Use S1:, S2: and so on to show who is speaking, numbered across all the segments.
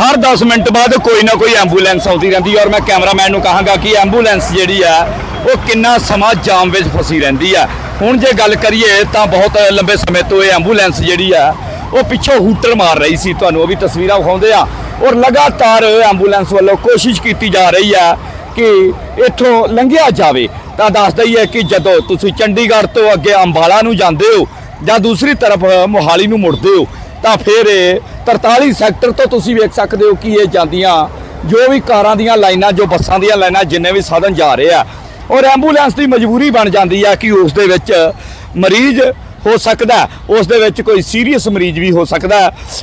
S1: ਹਰ 10 minute ਬਾਅਦ ਕੋਈ ਨਾ ਕੋਈ ਐਂਬੂਲੈਂਸ ਆਉਂਦੀ ਰਹਿੰਦੀ ਔਰ ਮੈਂ ਕੈਮਰਾਮੈਨ ਨੂੰ ਕਹਾਂਗਾ ਕਿ ਐਂਬੂਲੈਂਸ ਜਿਹੜੀ ਆ, ਉਹ ਕਿੰਨਾ ਸਮਾਂ ਜਾਮ ਵਿੱਚ ਫਸੀ ਰਹਿੰਦੀ ਆ। ਹੁਣ ਜੇ ਗੱਲ ਕਰੀਏ ਤਾਂ ਬਹੁਤ ਲੰਬੇ ਸਮੇਂ ਤੋਂ ਇਹ ਐਂਬੂਲੈਂਸ ਜਿਹੜੀ ਆ, ਉਹ ਪਿੱਛੋਂ ਹੂਟਰ ਮਾਰ ਰਹੀ ਸੀ। ਤੁਹਾਨੂੰ ਉਹ ਵੀ ਤਸਵੀਰਾਂ ਵਿਖਾਉਂਦੇ ਆ। ਔਰ ਲਗਾਤਾਰ ਐਂਬੂਲੈਂਸ ਵੱਲੋਂ ਕੋਸ਼ਿਸ਼ ਕੀਤੀ ਜਾ ਰਹੀ ਆ ਕਿ ਇੱਥੋਂ ਲੰਘਿਆ ਜਾਵੇ। ਤਾਂ ਦੱਸਦਾ ਹੀ ਹੈ ਕਿ ਜਦੋਂ ਤੁਸੀਂ ਚੰਡੀਗੜ੍ਹ ਤੋਂ ਅੱਗੇ ਅੰਬਾਲਾ ਨੂੰ ਜਾਂਦੇ ਹੋ ਜਾਂ ਦੂਸਰੀ ਤਰਫ ਮੋਹਾਲੀ ਨੂੰ ਮੁੜਦੇ ਹੋ ਤਾਂ ਫਿਰ ਇਹ 43 ਸੈਕਟਰ ਤੋਂ ਤੁਸੀਂ ਵੇਖ ਸਕਦੇ ਹੋ ਕਿ ਇਹ ਜਾਂਦੀਆਂ, ਜੋ ਵੀ ਕਾਰਾਂ ਦੀਆਂ ਲਾਈਨਾਂ, ਜੋ ਬੱਸਾਂ ਦੀਆਂ ਲਾਈਨਾਂ, ਜਿੰਨੇ ਵੀ ਸਾਧਨ ਜਾ ਰਹੇ ਆ, ਔਰ ਐਂਬੂਲੈਂਸ ਦੀ ਮਜਬੂਰੀ ਬਣ ਜਾਂਦੀ ਆ ਕਿ ਉਸ ਦੇ ਵਿੱਚ ਮਰੀਜ਼ ਹੋ ਸਕਦਾ ਉਸ ਦੇ ਵਿੱਚ ਕੋਈ ਸੀਰੀਅਸ ਮਰੀਜ਼ ਵੀ ਹੋ ਸਕਦਾ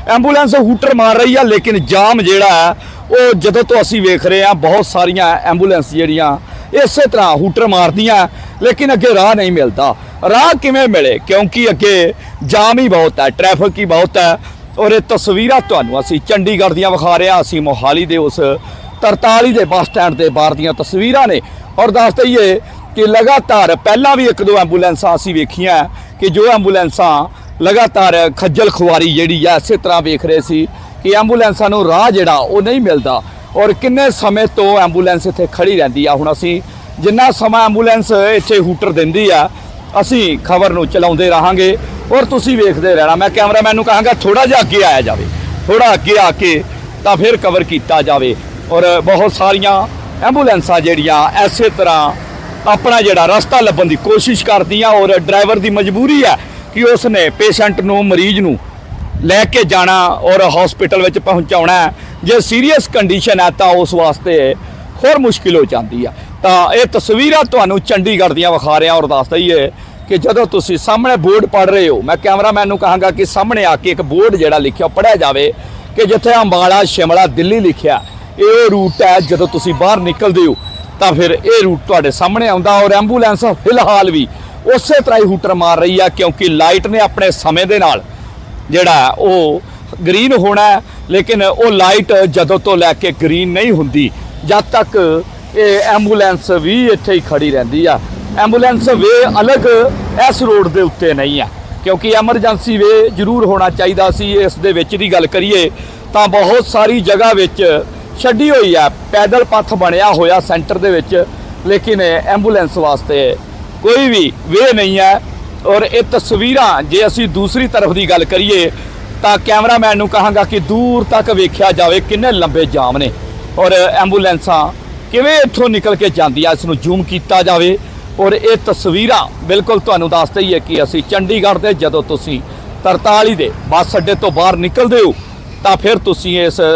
S1: ਐਂਬੂਲੈਂਸ ਹੂਟਰ ਮਾਰ ਰਹੀ ਆ, ਲੇਕਿਨ ਜਾਮ ਜਿਹੜਾ ਉਹ ਜਦੋਂ ਤੋਂ ਅਸੀਂ ਵੇਖ ਰਹੇ ਆ ਬਹੁਤ ਸਾਰੀਆਂ ਐਂਬੂਲੈਂਸ ਜਿਹੜੀਆਂ ਇਸੇ ਤਰ੍ਹਾਂ ਹੂਟਰ ਮਾਰਦੀਆਂ, ਲੇਕਿਨ ਅੱਗੇ ਰਾਹ ਨਹੀਂ ਮਿਲਦਾ। ਰਾਹ ਕਿਵੇਂ ਮਿਲੇ? ਕਿਉਂਕਿ ਅੱਗੇ ਜਾਮ ਹੀ ਬਹੁਤ ਹੈ ਟ੍ਰੈਫਿਕ ਹੀ ਬਹੁਤ ਹੈ, ਔਰ ਇਹ ਤਸਵੀਰਾਂ ਤੁਹਾਨੂੰ ਅਸੀਂ ਚੰਡੀਗੜ੍ਹ ਦੀਆਂ ਵਿਖਾ ਰਹੇ ਹਾਂ। ਅਸੀਂ ਮੋਹਾਲੀ ਦੇ ਉਸ 43 ਦੇ ਬੱਸ ਸਟੈਂਡ ਦੇ ਬਾਹਰ ਦੀਆਂ ਤਸਵੀਰਾਂ ਨੇ। ਔਰ ਦੱਸ ਦਈਏ ਕਿ ਲਗਾਤਾਰ ਪਹਿਲਾਂ ਵੀ ਇੱਕ ਦੋ ਐਂਬੂਲੈਂਸਾਂ ਅਸੀਂ ਵੇਖੀਆਂ ਕਿ ਜੋ ਐਂਬੂਲੈਂਸਾਂ ਲਗਾਤਾਰ ਖੱਜਲ ਖੁਆਰੀ ਜਿਹੜੀ ਆ ਇਸੇ ਤਰ੍ਹਾਂ ਵੇਖ ਰਹੇ ਸੀ ਕਿ ਐਂਬੂਲੈਂਸਾਂ ਨੂੰ ਰਾਹ ਜਿਹੜਾ ਉਹ ਨਹੀਂ ਮਿਲਦਾ। ਔਰ ਕਿੰਨੇ ਸਮੇਂ ਤੋਂ ਐਂਬੂਲੈਂਸ ਇੱਥੇ ਖੜੀ ਰਹਿੰਦੀ ਆ? ਹੁਣ ਅਸੀਂ ਜਿੰਨਾ ਸਮਾਂ ਐਂਬੂਲੈਂਸ ਇੱਥੇ ਹੂਟਰ ਦਿੰਦੀ ਆ, ਅਸੀਂ ਖਬਰ ਨੂੰ ਚਲਾਉਂਦੇ ਰਹਾਂਗੇ ਔਰ ਤੁਸੀਂ ਵੇਖਦੇ ਰਹਿਣਾ। ਮੈਂ ਕੈਮਰਾਮੈਨ ਨੂੰ ਕਹਾਂਗਾ ਥੋੜਾ ਜਿਹਾ ਅੱਗੇ ਆਇਆ ਜਾਵੇ। ਥੋੜਾ ਅੱਗੇ ਆ ਕੇ ਤਾਂ ਫਿਰ ਕਵਰ ਕੀਤਾ ਜਾਵੇ। ਔਰ ਬਹੁਤ ਸਾਰੀਆਂ ਐਂਬੂਲੈਂਸਾਂ ਜਿਹੜੀਆਂ ਐਸੇ ਤਰ੍ਹਾਂ ਆਪਣਾ ਜਿਹੜਾ ਰਸਤਾ ਲੱਭਣ ਦੀ ਕੋਸ਼ਿਸ਼ ਕਰਦੀਆਂ ਔਰ ਡਰਾਈਵਰ ਦੀ ਮਜਬੂਰੀ ਹੈ ਕਿ ਉਸ ਨੇ ਪੇਸ਼ੈਂਟ ਨੂੰ, ਮਰੀਜ਼ ਨੂੰ ਲੈ ਕੇ ਜਾਣਾ ਔਰ ਹਸਪੀਟਲ ਵਿੱਚ ਪਹੁੰਚਾਉਣਾ। ਜੇ ਸੀਰੀਅਸ ਕੰਡੀਸ਼ਨ ਹੈ ਤਾਂ ਉਸ ਵਾਸਤੇ ਹੋਰ ਮੁਸ਼ਕਿਲ ਹੋ ਜਾਂਦੀ ਆ। ਤਾਂ ਇਹ ਤਸਵੀਰਾਂ ਤੁਹਾਨੂੰ ਚੰਡੀਗੜ੍ਹ ਦੀਆਂ ਵਿਖਾ ਰਿਹਾ ਔਰ ਦੱਸ ਦਈਏ ਕਿ ਜਦੋਂ ਤੁਸੀਂ ਸਾਹਮਣੇ ਬੋਰਡ ਪੜ ਰਹੇ ਹੋ, ਮੈਂ ਕੈਮਰਾਮੈਨ ਨੂੰ ਕਹਾਂਗਾ ਕਿ ਸਾਹਮਣੇ ਆ ਕੇ ਇੱਕ ਬੋਰਡ ਜਿਹੜਾ ਲਿਖਿਆ ਪੜਿਆ ਜਾਵੇ ਕਿ ਜਿੱਥੇ ਅੰਬਾਲਾ, ਸ਼ਿਮਲਾ, ਦਿੱਲੀ ਲਿਖਿਆ, ਇਹ ਰੂਟ ਹੈ ਜਦੋਂ ਤੁਸੀਂ ਬਾਹਰ ਨਿਕਲਦੇ ਹੋ, ਤਾਂ ਫਿਰ ਇਹ ਰੂਟ ਤੁਹਾਡੇ ਸਾਹਮਣੇ ਆਉਂਦਾ ਔਰ ਐਂਬੂਲੈਂਸ ਫਿਲਹਾਲ ਵੀ ਉਸੇ ਤਰ੍ਹਾਂ ਹੀ ਹੂਟਰ ਮਾਰ ਰਹੀ ਆ ਕਿਉਂਕਿ ਲਾਈਟ ਨੇ ਆਪਣੇ ਸਮੇਂ ਦੇ ਨਾਲ ਜਿਹੜਾ ਉਹ ਗ੍ਰੀਨ ਹੋਣਾ ਲੇਕਿਨ ਉਹ ਲਾਈਟ ਜਦੋਂ ਤੋਂ ਲੈ ਕੇ ਗ੍ਰੀਨ ਨਹੀਂ ਹੁੰਦੀ, ਜਦ ਤੱਕ ਇਹ ਐਂਬੂਲੈਂਸ ਵੀ ਇੱਥੇ ਹੀ ਖੜੀ ਰਹਿੰਦੀ ਆ। ਐਂਬੂਲੈਂਸ ਵੇ ਅਲੱਗ ਇਸ ਰੋਡ ਦੇ ਉੱਤੇ ਨਹੀਂ ਆ, ਕਿਉਂਕਿ ਐਮਰਜੈਂਸੀ ਵੇ ਜ਼ਰੂਰ ਹੋਣਾ ਚਾਹੀਦਾ ਸੀ, ਇਸ ਦੇ ਵਿੱਚ ਦੀ ਗੱਲ ਕਰੀਏ, ਤਾਂ ਬਹੁਤ ਸਾਰੀ ਜਗ੍ਹਾ ਵਿੱਚ ਛੱਡੀ ਹੋਈ ਆ, ਪੈਦਲ ਪਥ ਬਣਿਆ ਹੋਇਆ ਸੈਂਟਰ ਦੇ ਵਿੱਚ, ਲੇਕਿਨ ਐਂਬੂਲੈਂਸ ਵਾਸਤੇ ਕੋਈ ਵੀ ਵੇ ਨਹੀਂ ਹੈ ਔਰ ਇਹ ਤਸਵੀਰਾਂ, ਜੇ ਅਸੀਂ ਦੂਸਰੀ ਤਰਫ ਦੀ ਗੱਲ ਕਰੀਏ ਤਾਂ ਕੈਮਰਾਮੈਨ ਨੂੰ ਕਹਾਂਗਾ ਕਿ ਦੂਰ ਤੱਕ ਵੇਖਿਆ ਜਾਵੇ ਕਿੰਨੇ ਲੰਬੇ ਜਾਮ ਨੇ। ਔਰ ਐਂਬੂਲੈਂਸਾਂ ਕਿਵੇਂ ਇੱਥੋਂ ਨਿਕਲ ਕੇ ਜਾਂਦੀਆਂ, ਇਸ ਨੂੰ ਜ਼ੂਮ ਕੀਤਾ ਜਾਵੇ। ਔਰ ਇਹ ਤਸਵੀਰਾਂ ਬਿਲਕੁਲ ਤੁਹਾਨੂੰ ਦੱਸ ਦਈਏ ਕਿ ਅਸੀਂ ਚੰਡੀਗੜ੍ਹ ਦੇ ਜਦੋਂ ਤੁਸੀਂ 43 ਦੇ ਬੱਸ ਅੱਡੇ ਤੋਂ ਬਾਹਰ ਨਿਕਲਦੇ ਹੋ, ਤਾਂ ਫਿਰ ਤੁਸੀਂ ਇਸ